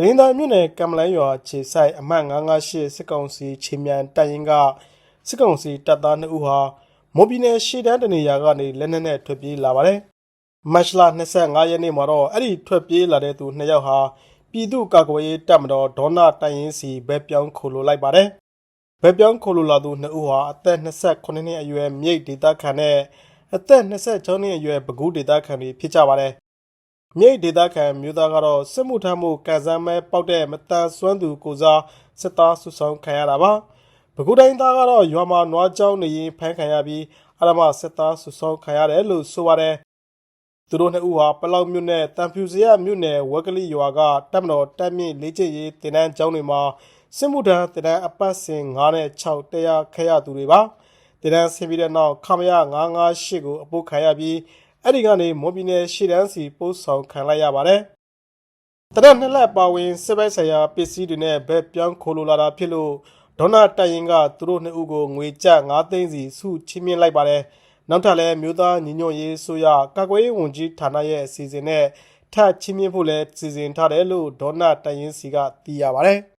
တရင်သားမြို့နယ်ကံမလန်းရွာခြေဆိုင်အမှတ်958စစ်ကောင်စီချင်းမြန်တပ်ရင်းကစစ်ကောင်စီတပ်သား2ဦးဟာမော်ဘီနယ်ရှေ့တန်းတနေရာကနေလက်နက်နဲ့ထွက်ပြေးလာပါတယ်။မတ်လ25ရက်နေ့မှာတော့အဲ့ဒီထွက်ပြေးလာတဲ့သူ2ယောက်ဟာပြည်သူ့ကာကွယ်ရေးတပ်မတော်ဒေါနာတိုင်ရင်စီဘက်ပြောင်းခိုလိုလိုက်ပါတယ်။ဘက်ပြောင်းခိုလိုလာသူ2ဦးဟာအသက်28နှစ်အရွယ်မြိတ်ဒေသခံနဲ့အသက်26နှစ်အရွယ်ပကူးဒေသခံတွေဖြစ်ကြပါတယ်။ မြိတ်ဒေသခံမျိုးသားကတော့စစ်မှုထမ်းမှုကန်ဆန်းမဲပေါက်တဲ့မတန်ဆွမ်းသူကိုစားစစ်သားဆုဆောင်ခံရတာပါဘကူတိုင်းသားကတော့ရွာမှာနွားကြောင်းနေရင်ဖမ်းခံရပြီးအရမစစ်သားဆုဆောင်ခံရတယ်လို့ဆိုပါတယ်သူတို့နှစ်ဦးဟာပလောက်မြို့နယ်တန်ဖြူစရမြို့နယ်ဝက်ကလေးရွာကတပ်မတော်တပ်မြင့်လေးကျရေးတင်တန်းကျောင်းတွေမှာစစ်မှုထမ်းတင်တန်းအပတ်စဉ်9နဲ့6တရားခရသူတွေပါတင်တန်းဆင်းပြီးတဲ့နောက်ခမရ958ကိုအပုတ်ခံရပြီး အဲ့ဒီကနေမော်ဘီနယ်ရှေ့တန်းစီပို့ဆောင်ခံလိုက်ရပါတယ်။တရက်နှစ်လက်ပါဝင်စစ်ဘက်ဆိုင်ရာပစ္စည်းတွေနဲ့ဘက်ပြောင်းခိုလိုလာတာဖြစ်လို့ဒေါနာတိုင်ရင်ကသူတို့နှစ်ဦးကိုငွေကျပ်9သိန်းစီစုချင်းမြင့်လိုက်ပါတယ်။နောက်ထပ်လည်းမြို့သားညီညွတ်ရေးဆိုရကာကွယ်ရေးဝန်ကြီးဌာနရဲ့အစီအစဉ်နဲ့ထပ်ချင်းမြင့်ဖို့လည်းစီစဉ်ထားတယ်လို့ဒေါနာတိုင်ရင်စီကသိရပါတယ်။